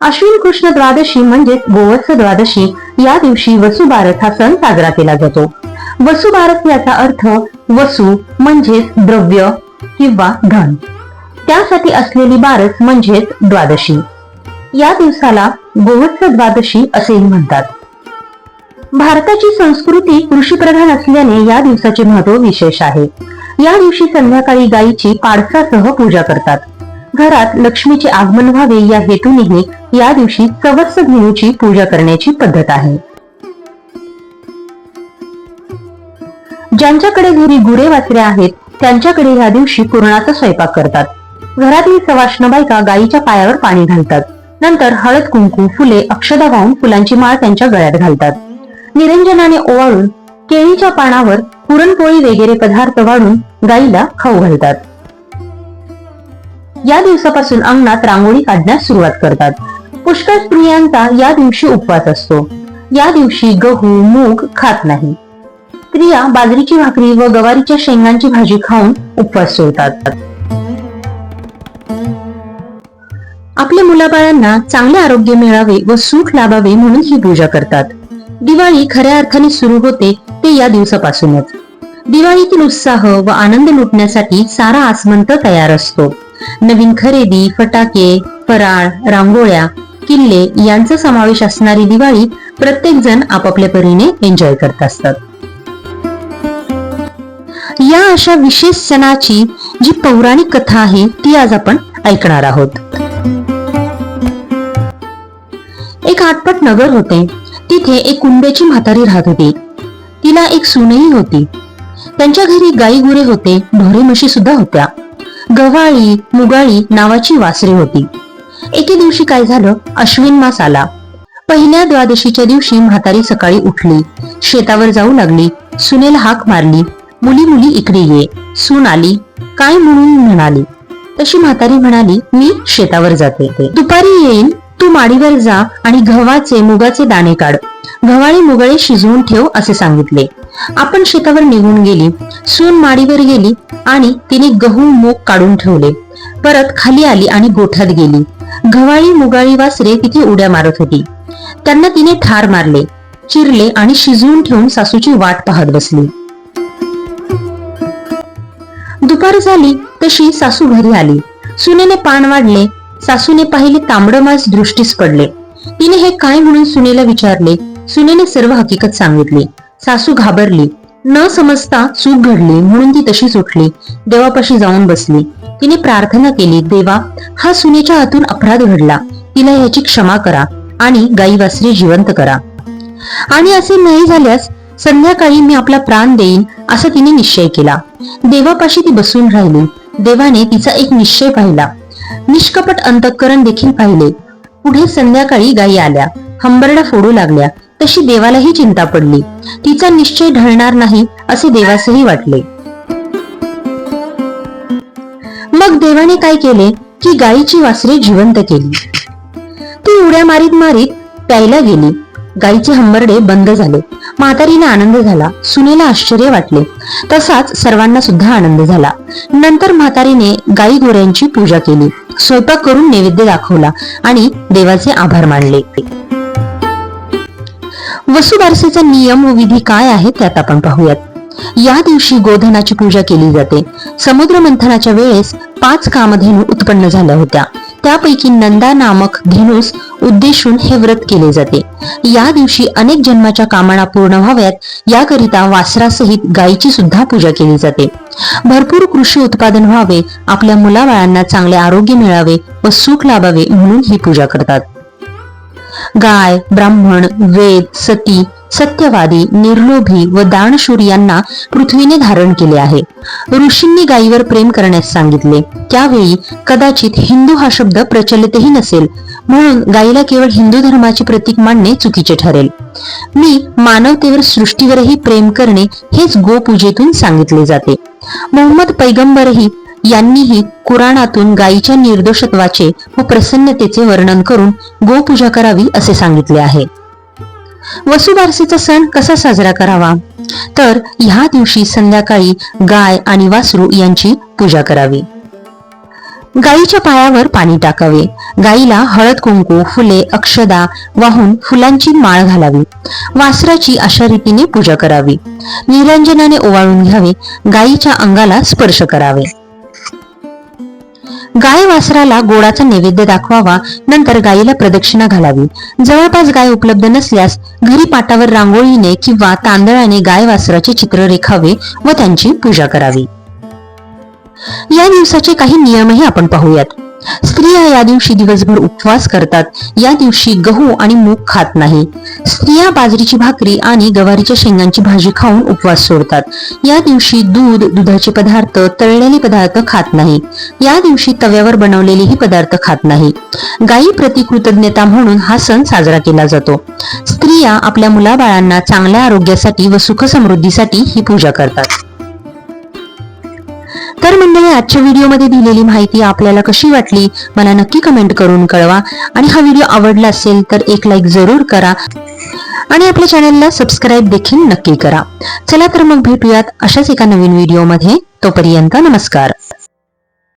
अश्विन कृष्ण द्वादशी म्हणजेच गोवत्स द्वादशी या दिवशी वसुबारस हा सण साजरा केला जातो. वसुबारस याचा अर्थ वसु म्हणजेच द्रव्य किंवा धन. त्यासाठी असलेली बारस म्हणजेच द्वादशी. या दिवसाला गोवत्स द्वादशी असेही म्हणतात. भारताची संस्कृती कृषीप्रधान असल्याने या दिवसाचे महत्त्व विशेष आहे. या दिवशी संध्याकाळी गायीची पाडसासह पूजा करतात. घरात लक्ष्मीचे आगमन व्हावे या हेतूनेही या दिवशी कवस्त धेनूची पूजा करण्याची पद्धत आहे. ज्यांच्याकडे घरी गुरे वासरे आहेत त्यांच्याकडे या दिवशी पुरणाचा स्वयंपाक करतात. घरातील सवाष्ण बायका गायीच्या पायावर पाणी घालतात. नंतर हळद कुंकू फुले अक्षदा वाहून फुलांची माळ त्यांच्या गळ्यात घालतात. निरंजनाने ओवाळून केळीच्या पानावर पुरणपोळी वगैरे पदार्थ वाढून गाईला खाऊ घालतात. या दिवसापासून अंगणात रांगोळी काढण्यास सुरुवात करतात. पुष्कळ स्त्रियांचा या दिवशी उपवास असतो. या दिवशी गहू मूग खात नाही. स्त्रिया बाजरीची भाकरी व गवारीच्या शेंगांची भाजी खाऊन उपवास सोडतात. आपल्या मुलाबाळांना चांगले आरोग्य मिळावे व सुख लाभावे म्हणून ही पूजा करतात. दिवाळी खऱ्या अर्थाने सुरू होते ते या दिवसापासूनच. दिवाळीतील उत्साह व आनंद लुटण्यासाठी सारा आसमंत तयार असतो. नवीन खरेदी फटाके फराळ रांगोळ्या किल्ले यांचा समावेश असणारी दिवाळी प्रत्येक जण आपापल्या परीने एन्जॉय करत असतात. या अशा विशेष सणाची जी पौराणिक कथा आहे ती आज आपण ऐकणार आहोत. एक आटपट नगर होते. तिथे एक कुंड्याची म्हातारी राहत होती. तिला एक सुनही होती. त्यांच्या घरी गाई गुरे होते ढोरे म्हशी सुद्धा होत्या. गव्हाळी मुगाळी नावाची वासरे होती. एके दिवशी काय झालं? अश्विन मास आला. पहिल्या द्वादशीच्या दिवशी म्हातारी सकाळी उठली. शेतावर जाऊ लागली. सुनेला हाक मारली. मुली मुली इकडे ये. सून आली. काय म्हणून म्हणाली? तशी म्हातारी म्हणाली मी शेतावर जाते. दुपारी येईन. तू माडीवर जा आणि गव्हाचे मुगाचे दाणे काढ. गव्हाळी मुगळे शिजवून ठेव असे सांगितले. आपण शेतावर निघून गेली. सून माडीवर गेली आणि तिने गहू मूग काढून ठेवले. परत खाली आली आणि गोठ्यात गेली. घवाळी मुगाळी वासरे तिथे उड्या मारत होती. त्यांना तिने ठार मारले चिरले आणि शिजवून ठेवून सासूची वाट पाहत बसली. दुपार झाली तशी सासू घरी आली. सुनेने पान वाढले सासूने पाहिले तांबड मास दृष्टीस पडले. तिने हे काय म्हणून सुनेला विचारले सुनेने सर्व हकीकत सांगितली. सासू घाबरली न समजता चूक घडली म्हणून ती तशीच उठली देवापाशी जाऊन बसली. तिने प्रार्थना केली देवा हा सुनेच्या हातून अपराध घडला. तिला याची क्षमा करा आणि गाई वासरी जिवंत करा. आणि असे नाही झाल्यास संध्याकाळी मी आपला प्राण देईन असा तिने निश्चय केला. देवापाशी ती बसून राहिली. देवाने तिचा एक निश्चय पाहिला. निष्कपट अंतःकरण देखील पाहिले. पुढे संध्याकाळी गायी आल्या. हंबरडा फोडू लागल्या. तशी देवालाही चिंता पडली. तिचा निश्चय ढळणार नाही असे देवासही वाटले. मग देवाने काय केले? की गायीची वासरे जिवंत केली. ती उड्या मारीत मारीत प्यायला गेली. गायीचे हंबरडे बंद झाले. म्हातारीला आनंद झाला. सुनेला आश्चर्य वाटले. तसाच सर्वांना सुद्धा आनंद झाला. नंतर म्हातारीने गाई गोऱ्यांची पूजा केली. स्वयंपाक करून नैवेद्य दाखवला आणि देवाचे आभार मानले. वसुबारसेचा नियम व विधी काय आहे त्यात आपण पाहूयात. या दिवशी गोधनाची पूजा केली जाते. समुद्र मंथनाच्या वेळेस पाच कामधेनू उत्पन्न झाल्या होत्या. त्यापैकी नंदा नामक धेनूस उद्देशून हे व्रत केले जाते. या दिवशी अनेक जन्माच्या कामना पूर्ण व्हाव्यात याकरिता वासरासहित गायीची सुद्धा पूजा केली जाते. भरपूर कृषी उत्पादन व्हावे आपल्या मुलाबाळांना चांगले आरोग्य मिळावे व सुख लाभावे म्हणून ही पूजा करतात. गाय ब्राह्मण वेद सती सत्यवादी निर्लोभी व दानशूर यांना पृथ्वीने धारण केले आहे. ऋषींनी गायीवर प्रेम करण्यास सांगितले. त्यावेळी कदाचित हिंदू हा शब्द प्रचलितही नसेल. म्हणून गायीला केवळ हिंदू धर्माचे प्रतीक मानणे चुकीचे ठरेल. मी मानवतेवर सृष्टीवरही प्रेम करणे हेच गोपूजेतून सांगितले जाते. मोहम्मद पैगंबरही यांनीही कुराणातून गायीच्या निर्दोषत्वाचे व प्रसन्नतेचे वर्णन करून गोपूजा करावी असे सांगितले आहे. वसुबारसीचा सण कसा साजरा करावा? तर ह्या दिवशी संध्याकाळी गाय आणि वासरू यांची पूजा करावी. गायीच्या पायावर पाणी टाकावे. गायीला हळद कुंकू फुले अक्षदा वाहून फुलांची माळ घालावी. वासराची अशा रीतीने पूजा करावी. निरंजनाने ओवाळून घ्यावे. गायीच्या अंगाला स्पर्श करावे. गाय वासराला गोडाचा नैवेद्य दाखवावा नंतर गायीला प्रदक्षिणा घालावी. जवळपास गाय उपलब्ध नसल्यास घरी पाटावर रांगोळीने किंवा तांदळाने गाय वासराचे चित्र रेखावे व त्यांची पूजा करावी. या दिवसाचे काही नियमही आपण पाहूयात. स्त्रिया या दिवशी दिवसभर उपवास करतात. या दिवशी गहू आणि मूग खात नाही. स्त्रिया बाजरीची भाकरी आणि गवारीच्या शेंगांची भाजी खाऊन उपवास सोडतात. या दिवशी दूध दुधाचे पदार्थ तळलेले पदार्थ खात नाही. या दिवशी तव्यावर बनवलेलेही पदार्थ खात नाही. गायी प्रति कृतज्ञता म्हणून हा सण साजरा केला जातो. स्त्रिया आपल्या मुलाबाळांना चांगल्या आरोग्यासाठी व सुख समृद्धीसाठी ही पूजा करतात. तर मंडळी आजच्या व्हिडिओमध्ये दिलेली माहिती आपल्याला कशी वाटली मला नक्की कमेंट करून कळवा. आणि हा व्हिडिओ आवडला असेल तर एक लाईक जरूर करा. आणि आपल्या चॅनलला सबस्क्राईब देखील नक्की करा. चला तर मग भेटूयात अशाच एका नवीन व्हिडिओमध्ये. तोपर्यंत नमस्कार.